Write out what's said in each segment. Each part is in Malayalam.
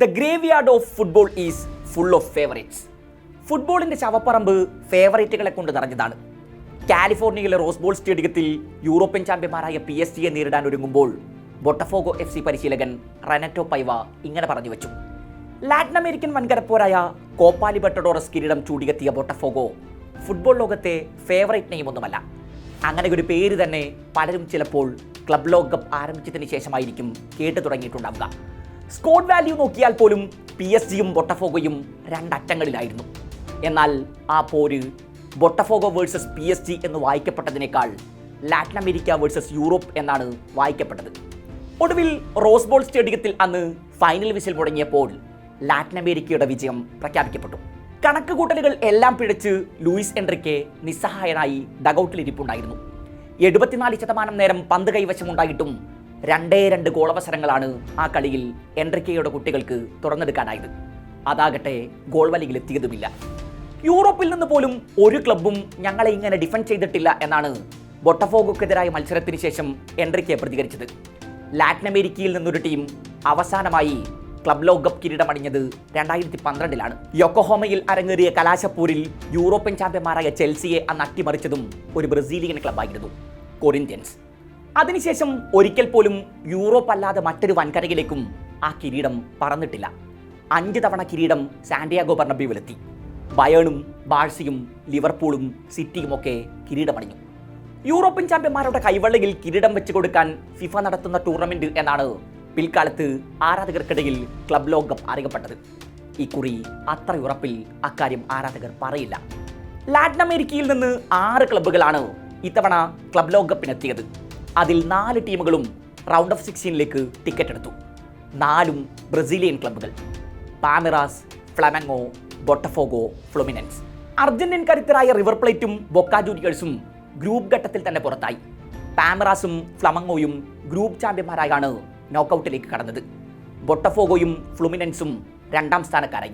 The graveyard of football is full of favourites ഫുട്ബോളിന്റെ ചവപ്പറമ്പ് ഫേവറേറ്റുകളെ കൊണ്ട് നിറഞ്ഞതാണ്. കാലിഫോർണിയയിലെ റോസ്ബോൾ സ്റ്റേഡിയത്തിൽ യൂറോപ്യൻ ചാമ്പ്യന്മാരായ പി എസ് ജിയെ നേരിടാൻ ഒരുങ്ങുമ്പോൾ ബൊട്ടഫോഗോ എഫ് സി പരിശീലകൻ റനറ്റോ പൈവ ഇങ്ങനെ പറഞ്ഞു വെച്ചു. ലാറ്റിൻ അമേരിക്കൻ വൻകരപ്പോരായ കോപ്പാലി ബട്ടഡോറസ് കിരീടം ചൂടിയെത്തിയ ബൊട്ടഫോഗോ ഫുട്ബോൾ ലോകത്തെ ഫേവറേറ്റ് നെയ്മൊന്നുമല്ല അങ്ങനെ ഒരു പേര് തന്നെ പലരും ചിലപ്പോൾ ക്ലബ് ലോകകപ്പ് ആരംഭിച്ചതിന് ശേഷമായിരിക്കും കേട്ടു തുടങ്ങിയിട്ടുണ്ടാവുക. സ്കോഡ് വാല്യൂ നോക്കിയാൽ പോലും പി എസ് ജിയും ബൊട്ടഫോഗോയും രണ്ടറ്റങ്ങളിലായിരുന്നു. എന്നാൽ ആ പോര് Botafogo versus P S G എന്ന് വായിക്കപ്പെട്ടതിനേക്കാൾ ലാറ്റിൻ അമേരിക്ക വേഴ്സസ് യൂറോപ്പ് എന്നാണ് വായിക്കപ്പെട്ടത്. ഒടുവിൽ റോസ്ബോൾ സ്റ്റേഡിയത്തിൽ അന്ന് ഫൈനൽ വിസിൽ മുടങ്ങിയപ്പോൾ ലാറ്റിൻ അമേരിക്കയുടെ വിജയം പ്രഖ്യാപിക്കപ്പെട്ടു. കണക്കുകൂട്ടലുകൾ എല്ലാം പിഴച്ച് ലൂയിസ് എൻട്രിക്ക് നിസ്സഹായനായി ഡഗൌട്ടിൽ ഇരിപ്പുണ്ടായിരുന്നു എഴുപത്തിനാല് ശതമാനം നേരം പന്ത് കൈവശമുണ്ടായിട്ടും രണ്ടേ രണ്ട് ഗോളവസരങ്ങളാണ് ആ കളിയിൽ എൻട്രിക്കയുടെ കുട്ടികൾക്ക് തുറന്നെടുക്കാനായത്. അതാകട്ടെ ഗോൾ വലിയിൽ എത്തിയതുമില്ല. യൂറോപ്പിൽ നിന്ന് പോലും ഒരു ക്ലബും ഞങ്ങളെ ഇങ്ങനെ ഡിഫെൻഡ് ചെയ്തിട്ടില്ല എന്നാണ് ബൊട്ടഫോഗോക്കെതിരായ മത്സരത്തിന് ശേഷം എൻട്രിക്കെ പ്രതികരിച്ചത്. ലാറ്റിൻ അമേരിക്കയിൽ നിന്നൊരു ടീം അവസാനമായി ക്ലബ് ലോകകപ്പ് കിരീടമണിഞ്ഞത് രണ്ടായിരത്തി പന്ത്രണ്ടിലാണ് യൊക്കോഹോമയിൽ അരങ്ങേറിയ കലാശപ്പൂരിൽ യൂറോപ്യൻ ചാമ്പ്യന്മാരായ ചെൽസിയെ അന്ന് അട്ടിമറിച്ചതും ഒരു ബ്രസീലിയൻ ക്ലബ്ബായിരുന്നു. കൊറിന്ത്യൻസ്. അതിനുശേഷം ഒരിക്കൽ പോലും യൂറോപ്പ് അല്ലാതെ മറ്റൊരു വൻകരയിലേക്കും ആ കിരീടം പറന്നിട്ടില്ല. അഞ്ച് തവണ കിരീടം സാന്റിയാഗോ ബർണബ്യുവിലെത്തി ബയേണും ബാഴ്സിയും ലിവർപൂളും സിറ്റിയും ഒക്കെ കിരീടമണിഞ്ഞു. യൂറോപ്യൻ ചാമ്പ്യന്മാരുടെ കൈവള്ളയിൽ കിരീടം വെച്ചു കൊടുക്കാൻ ഫിഫ നടത്തുന്ന ടൂർണമെന്റ് എന്നാണ് പിൽക്കാലത്ത് ആരാധകർക്കിടയിൽ ക്ലബ് ലോകം അറിയപ്പെട്ടത്. ഇക്കുറി അത്ര ഉറപ്പിൽ അക്കാര്യം ആരാധകർ പറയില്ല. ലാറ്റിൻ അമേരിക്കയിൽ നിന്ന് ആറ് ക്ലബ്ബുകളാണ് ഇത്തവണ ക്ലബ് ലോകകപ്പിനെത്തിയത്. അതിൽ നാല് ടീമുകളും റൗണ്ട് ഓഫ് സിക്സ്റ്റീനിലേക്ക് ടിക്കറ്റ് എടുത്തു. നാലും ബ്രസീലിയൻ ക്ലബ്ബുകൾ. Palmeiras Flamengo Botafogo Fluminense. Argentine കരുത്തരായ റിവർ പ്ലേറ്റും ബൊക്ക ജൂനിയേഴ്സും ഗ്രൂപ്പ് ഘട്ടത്തിൽ തന്നെ പുറത്തായി. പാമറാസും ഫ്ലമങ്ങോയും ഗ്രൂപ്പ് ചാമ്പ്യന്മാരായാണ് നോക്കൌട്ടിലേക്ക് കടന്നത്. ബൊട്ടഫോഗോയും ഫ്ലുമിനൻസും രണ്ടാം സ്ഥാനക്കാരായി.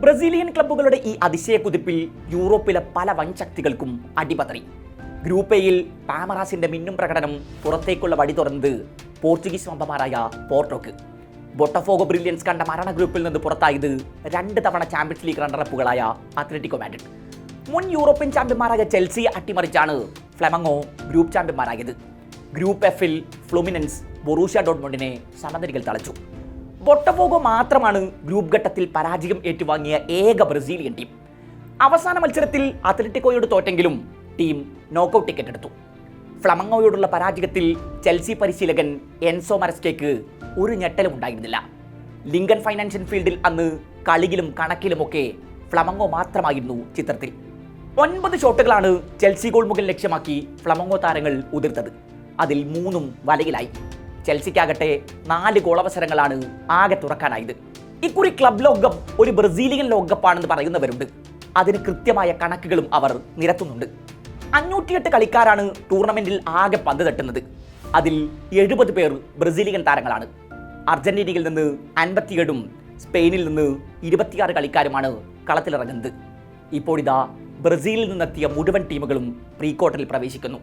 ബ്രസീലിയൻ ക്ലബ്ബുകളുടെ ഈ അതിശയ കുതിപ്പിൽ യൂറോപ്പിലെ പല വൻശക്തികൾക്കും അടിപതറി. ഗ്രൂപ്പ് എയിൽ പാമറാസിന്റെ മിന്നും പ്രകടനം പുറത്തേക്കുള്ള വഴി തുറന്നത് പോർച്ചുഗീസ് വമ്പന്മാരായ പോർട്ടോക്ക്. ബൊട്ടഫോഗോ ബ്രില്യൻസ് കണ്ട മരണ ഗ്രൂപ്പിൽ നിന്ന് പുറത്തായത് രണ്ട് തവണ ചാമ്പ്യൻസ് ലീഗ് റണ്ണറപ്പുകളായ അത്ലറ്റിക്കോ മാഡ്രിഡ്. മുൻ യൂറോപ്യൻ ചാമ്പ്യന്മാരായ ചെൽസി അട്ടിമറിച്ചാണ് ഫ്ലെമങ്ങോ ഗ്രൂപ്പ് ചാമ്പ്യന്മാരായത്. ഗ്രൂപ്പ് എഫിൽ ഫ്ലുമിനൻസ് ബൊറൂഷ്യ ഡോട്ട്മോണ്ടിനെ സമനിലകൾ തളച്ചു. ബൊട്ടഫോഗോ മാത്രമാണ് ഗ്രൂപ്പ് ഘട്ടത്തിൽ പരാജയം ഏറ്റുവാങ്ങിയ ഏക ബ്രസീലിയൻ ടീം. അവസാന മത്സരത്തിൽ അത്ലറ്റിക്കോയോട് തോറ്റെങ്കിലും ടീം നോക്കൌട്ട് ടിക്കറ്റ് എടുത്തു. ഫ്ലമങ്ങോയോടുള്ള പരാജയത്തിൽ ചെൽസി പരിശീലകൻ എൻസോ മരസ്കേക്ക് ഒരു ഞെട്ടലും ഉണ്ടായിരുന്നില്ല ലിങ്കൺ ഫൈനാൻഷ്യൽ ഫീൽഡിൽ അന്ന് കളിയിലും കണക്കിലുമൊക്കെ ഫ്ലമങ്ങോ മാത്രമായിരുന്നു ചിത്രത്തിൽ. ഒൻപത് ഷോട്ടുകളാണ് ചെൽസി ഗോൾ മുകൾ ലക്ഷ്യമാക്കി ഫ്ലമങ്ങോ താരങ്ങൾ ഉതിർത്തത്. അതിൽ മൂന്നും വലയിലായി. ചെൽസിക്കാകട്ടെ നാല് ഗോളവസരങ്ങളാണ് ആകെ തുറക്കാനായത്. ഇക്കുറി ക്ലബ് ലോകകപ്പ് ഒരു ബ്രസീലിയൻ ലോകകപ്പാണെന്ന് പറയുന്നവരുണ്ട്. അതിന് കൃത്യമായ കണക്കുകളും അവർ നിരത്തുന്നുണ്ട്. അഞ്ഞൂറ്റിയെട്ട് കളിക്കാരാണ് ടൂർണമെന്റിൽ ആകെ പന്ത് തട്ടുന്നത്. അതിൽ എഴുപത് പേർ ബ്രസീലിയൻ താരങ്ങളാണ്. അർജന്റീനയിൽ നിന്ന് അൻപത്തിയേഴും സ്പെയിനിൽ നിന്ന് ഇരുപത്തിയാറ് കളിക്കാരുമാണ് കളത്തിലിറങ്ങുന്നത്. ഇപ്പോഴിതാ ബ്രസീലിൽ നിന്നെത്തിയ മുഴുവൻ ടീമുകളും പ്രീ ക്വാർട്ടറിൽ പ്രവേശിക്കുന്നു.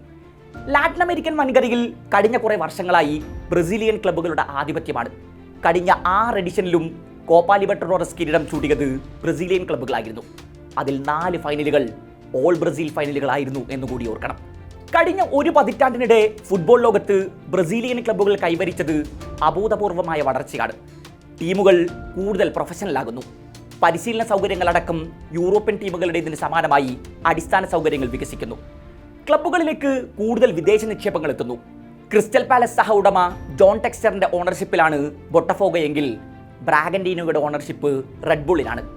ലാറ്റിൻ അമേരിക്കൻ വൻകരയിൽ കഴിഞ്ഞ കുറേ വർഷങ്ങളായി ബ്രസീലിയൻ ക്ലബ്ബുകളുടെ ആധിപത്യമാണ്. കഴിഞ്ഞ ആറ് എഡിഷനിലും കോപ്പാലിബട്ടറോറസ് കിരീടം ചൂടിയത് ബ്രസീലിയൻ ക്ലബ്ബുകളായിരുന്നു. അതിൽ നാല് ഫൈനലുകൾ ഓൾ ബ്രസീൽ ഫൈനലുകളായിരുന്നു എന്നുകൂടി ഓർക്കണം. കഴിഞ്ഞ ഒരു പതിറ്റാണ്ടിനിടെ ഫുട്ബോൾ ലോകത്ത് ബ്രസീലിയൻ ക്ലബ്ബുകൾ കൈവരിച്ചത് അഭൂതപൂർവമായ വളർച്ചയാണ്. ടീമുകൾ കൂടുതൽ പ്രൊഫഷണലാകുന്നു. പരിശീലന സൗകര്യങ്ങളടക്കം യൂറോപ്യൻ ടീമുകളുടേതിന് സമാനമായി അടിസ്ഥാന സൗകര്യങ്ങൾ വികസിക്കുന്നു. ക്ലബ്ബുകളിലേക്ക് കൂടുതൽ വിദേശ നിക്ഷേപങ്ങൾ എത്തുന്നു. ക്രിസ്റ്റൽ പാലസ് സഹ ഉടമ ജോൺ ടെക്സ്റ്ററിന്റെ ഓണർഷിപ്പിലാണ് ബൊട്ടഫോഗയെങ്കിൽ എങ്കിൽ ബ്രാഗൻഡീനോയുടെ ഓണർഷിപ്പ് റെഡ് ബുള്ളിലാണ്.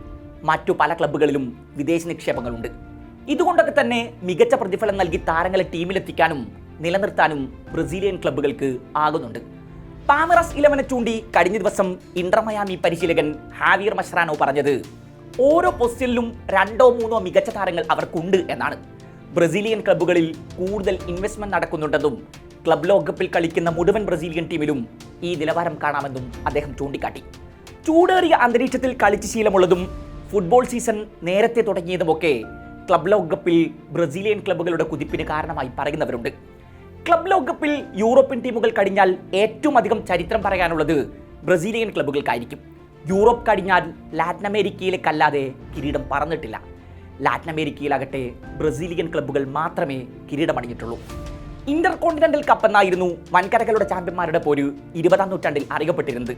മറ്റു പല ക്ലബ്ബുകളിലും വിദേശ നിക്ഷേപങ്ങളുണ്ട്. ഇതുകൊണ്ടൊക്കെ തന്നെ മികച്ച പ്രതിഫലം നൽകി താരങ്ങളെ ടീമിലെത്തിക്കാനും നിലനിർത്താനും ബ്രസീലിയൻ ക്ലബ്ബുകൾക്ക് ആകുന്നുണ്ട്. പാമറസ് ഇലവനെ ചൂണ്ടി കഴിഞ്ഞ ദിവസം ഇന്റർമയാമി പരിശീലകൻ ഹാവിയർ മഷ്റാനോ പറഞ്ഞത് ഓരോ പൊസിഷനിലും രണ്ടോ മൂന്നോ മികച്ച താരങ്ങൾ അവർക്കുണ്ട് എന്നാണ്. ബ്രസീലിയൻ ക്ലബ്ബുകളിൽ കൂടുതൽ ഇൻവെസ്റ്റ്മെന്റ് നടക്കുന്നുണ്ടെന്നും ക്ലബ് ലോകകപ്പിൽ കളിക്കുന്ന മുഴുവൻ ബ്രസീലിയൻ ടീമിലും ഈ നിലവാരം കാണാമെന്നും അദ്ദേഹം ചൂണ്ടിക്കാട്ടി. ചൂടേറിയ അന്തരീക്ഷത്തിൽ കളിച്ച് ശീലമുള്ളതും ഫുട്ബോൾ സീസൺ നേരത്തെ തുടങ്ങിയതുമൊക്കെ ക്ലബ് ലോകകപ്പിൽ ബ്രസീലിയൻ ക്ലബ്ബുകളുടെ കുതിപ്പിന് കാരണമായി പറയുന്നവരുണ്ട്. ക്ലബ് ലോകകപ്പിൽ യൂറോപ്യൻ ടീമുകൾ കഴിഞ്ഞാൽ ഏറ്റവും അധികം ചരിത്രം പറയാനുള്ളത് ബ്രസീലിയൻ ക്ലബ്ബുകൾക്കായിരിക്കും. യൂറോപ്പ് കഴിഞ്ഞാൽ ലാറ്റിൻ അമേരിക്കയിലേക്കല്ലാതെ കിരീടം പറന്നിട്ടില്ല. ലാറ്റിൻ അമേരിക്കയിലാകട്ടെ ബ്രസീലിയൻ ക്ലബ്ബുകൾ മാത്രമേ കിരീടമണിഞ്ഞിട്ടുള്ളൂ. ഇന്റർ കോണ്ടിനെന്റൽ കപ്പ് എന്നായിരുന്നു വൻകരകളുടെ ചാമ്പ്യന്മാരുടെ പോര് ഇരുപതാം നൂറ്റാണ്ടിൽ അറിയപ്പെട്ടിരുന്നത്.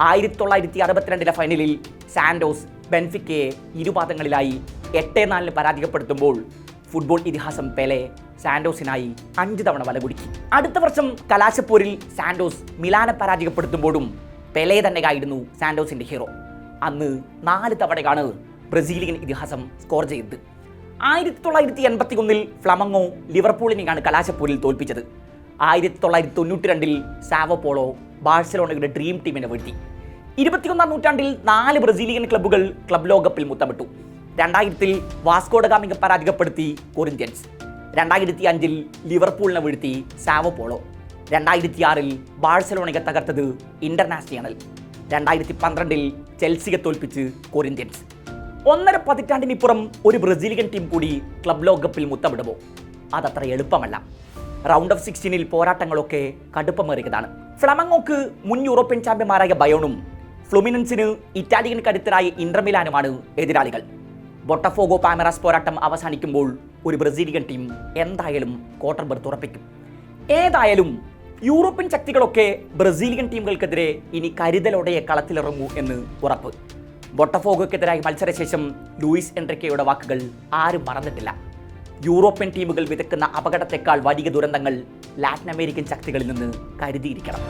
ആയിരത്തി തൊള്ളായിരത്തി അറുപത്തിരണ്ടിലെ ഫൈനലിൽ സാൻഡോസ് ബെൻഫിക്കയെ ഇരുപാദങ്ങളിലായി എട്ട് നാലിന് പരാജയപ്പെടുത്തുമ്പോൾ ഫുട്ബോൾ ഇതിഹാസം പെലെ സാൻഡോസിനായി അഞ്ച് തവണ വല വലകുടുക്കി അടുത്ത വർഷം കലാശപ്പൂരിൽ സാൻഡോസ് മിലാനെ പരാജയപ്പെടുത്തുമ്പോഴും പെലെ തന്നെയായിരുന്നു സാൻഡോസിന്റെ ഹീറോ അന്ന് നാല് തവണയാണ് ബ്രസീലിയൻ ഇതിഹാസം സ്കോർ ചെയ്തത്. ആയിരത്തി തൊള്ളായിരത്തി എൺപത്തി ഒന്നിൽ ഫ്ലമങ്ങോ ലിവർപൂളിനെയാണ് കലാശപ്പൂരിൽ തോൽപ്പിച്ചത്. ആയിരത്തി തൊള്ളായിരത്തി തൊണ്ണൂറ്റി രണ്ടിൽ സാവോപോളോ ബാഴ്സലോണയുടെ ഡ്രീം ടീമിനെ വീഴ്ത്തി. ഇരുപത്തിയൊന്നാം നൂറ്റാണ്ടിൽ നാല് ബ്രസീലിയൻ ക്ലബ്ബുകൾ ക്ലബ് ലോകകപ്പിൽ മുത്തമിട്ടു. രണ്ടായിരത്തിൽ വാസ്കോഡഗാമിക പരാജയപ്പെടുത്തി കൊറിന്ത്യൻസ്. രണ്ടായിരത്തി അഞ്ചിൽ ലിവർപൂളിനെ വീഴ്ത്തി സാവോപോളോ രണ്ടായിരത്തി ആറിൽ ബാഴ്സലോണയെ തകർത്തത് ഇന്റർനാഷണൽ. രണ്ടായിരത്തി പന്ത്രണ്ടിൽ ചെൽസിയെ തോൽപ്പിച്ച് കൊറിന്ത്യൻസ്. ഒന്നര പതിറ്റാണ്ടിനിപ്പുറം ഒരു ബ്രസീലിയൻ ടീം കൂടി ക്ലബ് ലോകകപ്പിൽ മുത്തമിടുമോ? അതത്ര എളുപ്പമല്ല. Round of സിക്സ്റ്റീനിൽ പോരാട്ടങ്ങളൊക്കെ കടുപ്പമേറിയതാണ്. ഫ്ലമങ്ങോക്ക് മുൻ യൂറോപ്യൻ ചാമ്പ്യന്മാരായ ബയോണും ഫ്ലുമിനൻസിന് ഇറ്റാലിയൻ കരുത്തരായ ഇന്റർമിലാനുമാണ് എതിരാളികൾ. ബൊട്ടഫോഗോ പാമറാസ് പോരാട്ടം അവസാനിക്കുമ്പോൾ ഒരു ബ്രസീലിയൻ ടീം എന്തായാലും ക്വാർട്ടർ ബർത്ത് ഉറപ്പിക്കും. ഏതായാലും യൂറോപ്യൻ ശക്തികളൊക്കെ ബ്രസീലിയൻ ടീമുകൾക്കെതിരെ ഇനി കരുതലോടെ കളത്തിലിറങ്ങൂ എന്ന് ഉറപ്പ്. ബൊട്ടഫോഗോക്കെതിരായ മത്സരശേഷം ലൂയിസ് എൻട്രിക്കയുടെ വാക്കുകൾ ആരും മറന്നിട്ടില്ല. യൂറോപ്യൻ ടീമുകൾ വിതക്കുന്ന അപകടത്തെക്കാൾ വലിയ ദുരന്തങ്ങൾ ലാറ്റിൻ അമേരിക്കൻ ശക്തികളിൽ നിന്ന് കരുതിയിരിക്കണം.